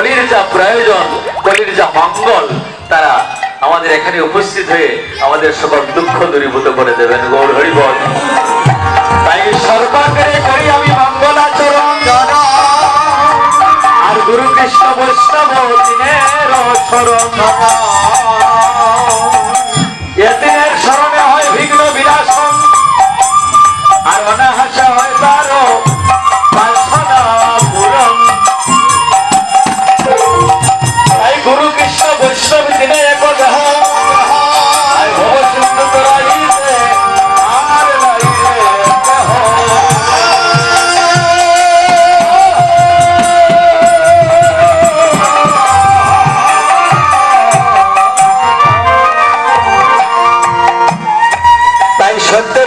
কলির যা প্রয়োজন, কলির যা মঙ্গল, তারা আমাদের এখানে উপস্থিত হয়ে আমাদের সকল দুঃখ দূরীভূত করে দেবেন। গৌর হরিবল।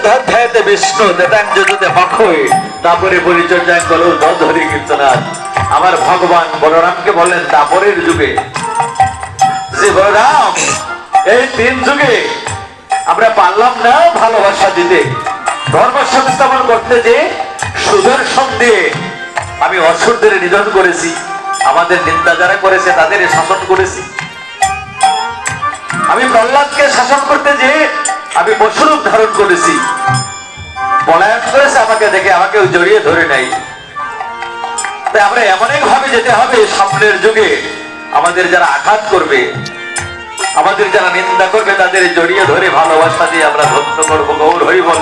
ধ্যাতে বিষ্ণু দেতাং যজতে মখই তারপরে পরিচর্যা করো ধরি কীর্তনাথ আমার ভগবান বলরামকে বললেন, তারপরের যুগে যে বলরাম, এই তিন যুগে আমরা পারলাম না ভালোবাসা দিতে। ধর্ম সংস্থাপন করতে যে সুদর্শন দিয়ে আমি অসুরদের নিধন করেছি, আমাদের নিন্দা যারা করেছে তাদের শাসন করেছি। আমি প্রহ্লাদকে শাসন করতে যে আমি পশুরূপ ধারণ করেছি। পলায়ন করেছে আমাকে দেখে, আমাকে জড়িয়ে ধরে নাই তাই আমরা এমন ভাবে যেতে হবে স্বপ্নের যুগে। আমাদের যারা আঘাত করবে, আমাদের যারা নিন্দা করবে, তাদের জড়িয়ে ধরে ভালোবাসা দিয়ে আমরা ধন্য করব। গৌর হরি বল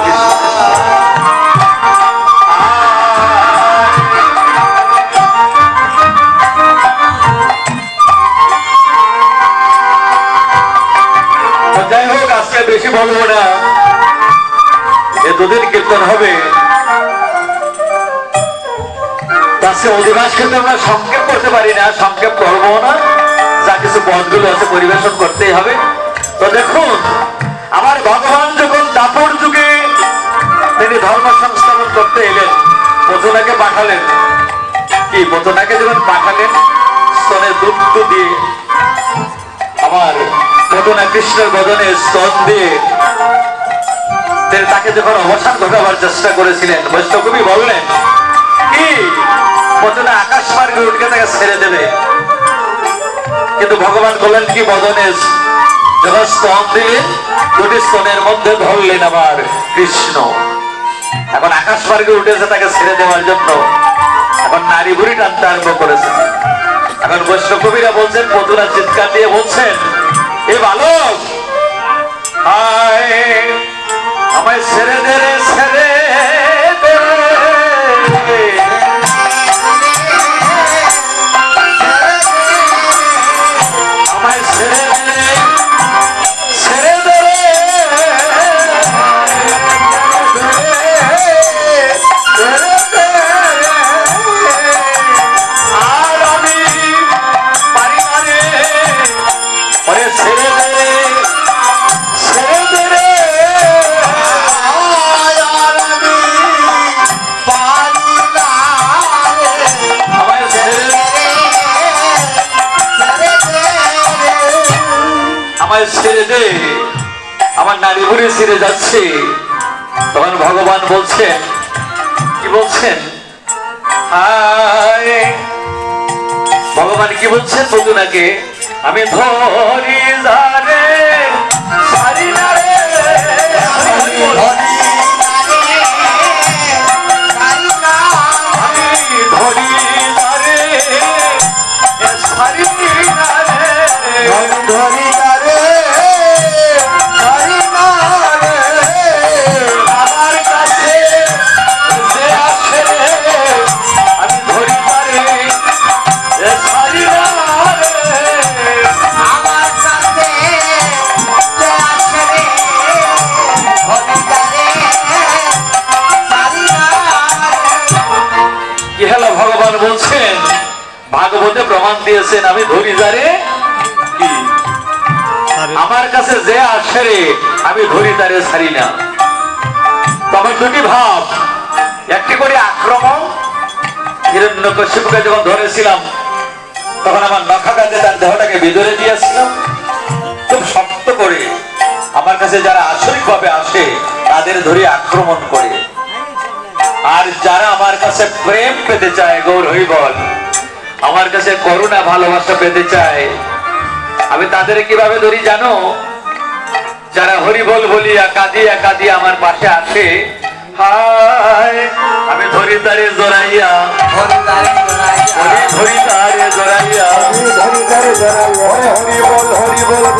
যাই হোক, আজকে বেশি বলব না। এ দুদিন কীর্তন হবে। আজকে অধিবাস কিন্তু আমরা সংক্ষেপ করতে পারি না, সংক্ষেপ করব না। যা কিছু পদগুলো আছে, পরিবেশন করতেই হবে। তো দেখুন, আমার ভগবান যখন দাপর যুগে তিনি ধর্ম সংস্থাপন করতে এলেন পথনাকে পাঠালেন। কি পথনাকে যখন পাঠালেন, স্তনে দুধ দিয়ে, আমার ঘটনা কৃষ্ণের বদনে স্তন দিয়ে তাকে যখন অবসান ঘটাবার চেষ্টা করেছিলেন বৈষ্ণবী বললেন, কি? বদনে আকাশ মার্গে উঠকে তাকে ছেড়ে দেবে। কিন্তু ভগবান বললেন, কি বদনে যখন স্তন দিলেন দুটি স্তনের মধ্যে ধরলেন আমার কৃষ্ণ। এখন আকাশ মার্গে উঠেছে তাকে ছেড়ে দেওয়ার জন্য। এখন নারী বুড়ি টানতে আরম্ভ করেছে। এখন বৈষ্ণব কবিরা বলছেন মধুরা চিৎকার দিয়ে বলছেন এ বালক আমায় ছেড়ে দে আমায় ছেড়ে দে। আমার নারী ভরে ছেড়ে যাচ্ছে। তখন ভগবান বলছেন, কি বলছেন? ভগবান কি বলছেন? বধুনাকে আমি ধরি জানে প্রমাণ দিয়েছেন আমি ধরি যারে আমার কাছে যে আসে আমি ধরি তারে ছাড়ি না। তবে দুটি ভাব। একটি করে আক্রমণ হিরণ্য কশ্যপকে যখন ধরেছিলাম তখন আমার নখাঘাতে তার দেহটাকে ভিতরে দিয়েছিলাম। খুব শক্ত করে আমার কাছে যারা আসরিক ভাবে আসে তাদের ধরে আক্রমণ করে। আর যারা আমার কাছে প্রেম পেতে চায় গৌর হই বল। আমার কাছে করুণা ভালোবাসা পেতে চায়। আমি তাদের কীভাবে ধরি জানো? যারা হরি বল বলিয়া কাঁদিয়া কাঁদিয়া আমার পাশে আসে হায় আমি ধরি তারে জোরাইয়া হরি তারে জোরাইয়া ধরি বল তারে জড়াইয়া।